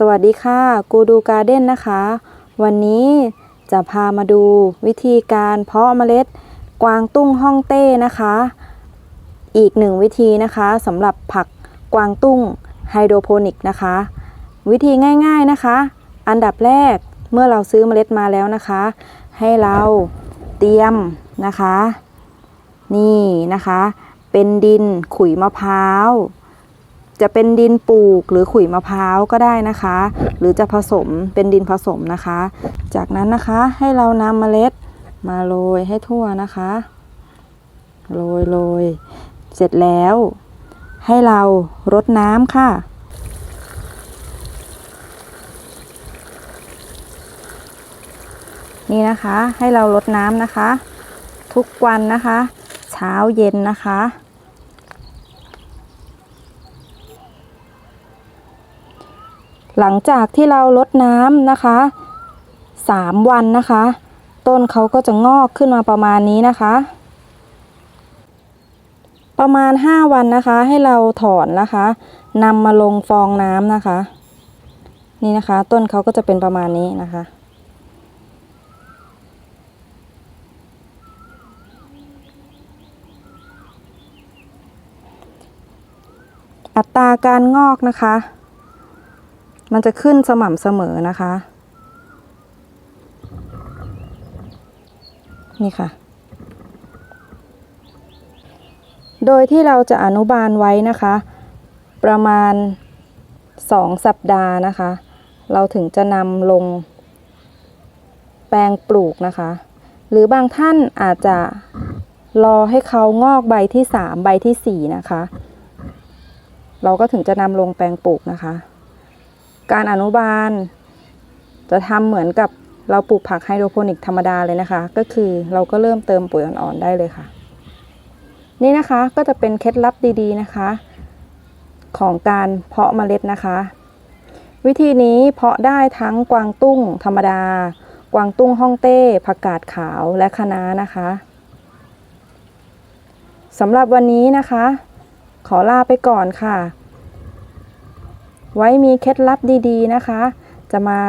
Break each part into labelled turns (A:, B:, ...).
A: สวัสดีค่ะ กูดูการ์เด้นนะคะ วันนี้จะพามาดูวิธีการเพาะเมล็ดกวางตุ้งฮ่องเต้นะคะ อีกหนึ่งวิธีนะคะสำหรับผักกวางตุ้งไฮโดรโปนิกนะคะ วิธีง่ายๆนะคะ อันดับแรกเมื่อเราซื้อเมล็ดมาแล้วนะคะ ให้เราเตรียมนะคะ นี่นะคะ เป็นดินขุยมะพร้าว จะเป็นดินปลูกหรือขุยมะพร้าวก็ได้นะคะ หรือจะผสมเป็นดินผสมนะคะ จากนั้นนะคะให้เรานำเมล็ดมาโรยให้ทั่วนะคะโรยโรยเสร็จแล้ว ให้เรารดน้ำค่ะ นี่นะคะให้เรารดน้ำนะคะ ทุกวันนะคะ เช้าเย็นนะคะ หลังจากที่เราลดน้ำนะคะสามวันนะคะ ต้นเขาก็จะงอกขึ้นมาประมาณนี้นะคะ ประมาณห้าวันนะคะ ให้เราถอนนะคะนำมาลงฟองน้ำนะคะ นี่นะคะ ต้นเขาก็จะเป็นประมาณนี้นะคะอัตราการงอกนะคะ มันจะขึ้นสม่ำเสมอนะคะ นี่ค่ะ โดยที่เราจะอนุบาลไว้นะคะ ประมาณ 2 สัปดาห์นะคะ เราถึงจะนำลงแปลงปลูกนะคะ หรือบางท่านอาจจะรอให้เขางอกใบที่ 3 ใบทีสี่4 นะคะ เราก็ถึงจะนำลงแปลงปลูกนะคะ การอนุบาล จะทำเหมือนกับเราปลูกผักไฮโดรโปนิกธรรมดาเลยนะคะ ก็คือเราก็เริ่มเติมปุ๋ยอ่อนๆได้เลยค่ะ นี่นะคะก็จะเป็นเคล็ดลับดีๆนะคะ ของการเพาะเมล็ดนะคะ วิธีนี้เพาะได้ทั้งกวางตุ้งธรรมดา กวางตุ้งฮ่องเต้ผักกาดขาวและคะน้านะคะสำหรับวันนี้นะคะ ขอลาไปก่อนค่ะ ไว้มีเคล็ดลับดีๆนะคะ จะมา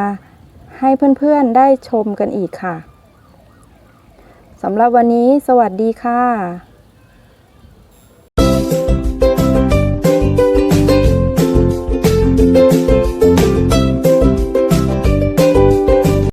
A: ให้เพื่อนๆได้ชมกันอีกค่ะสำหรับวันนี้สวัสดีค่ะ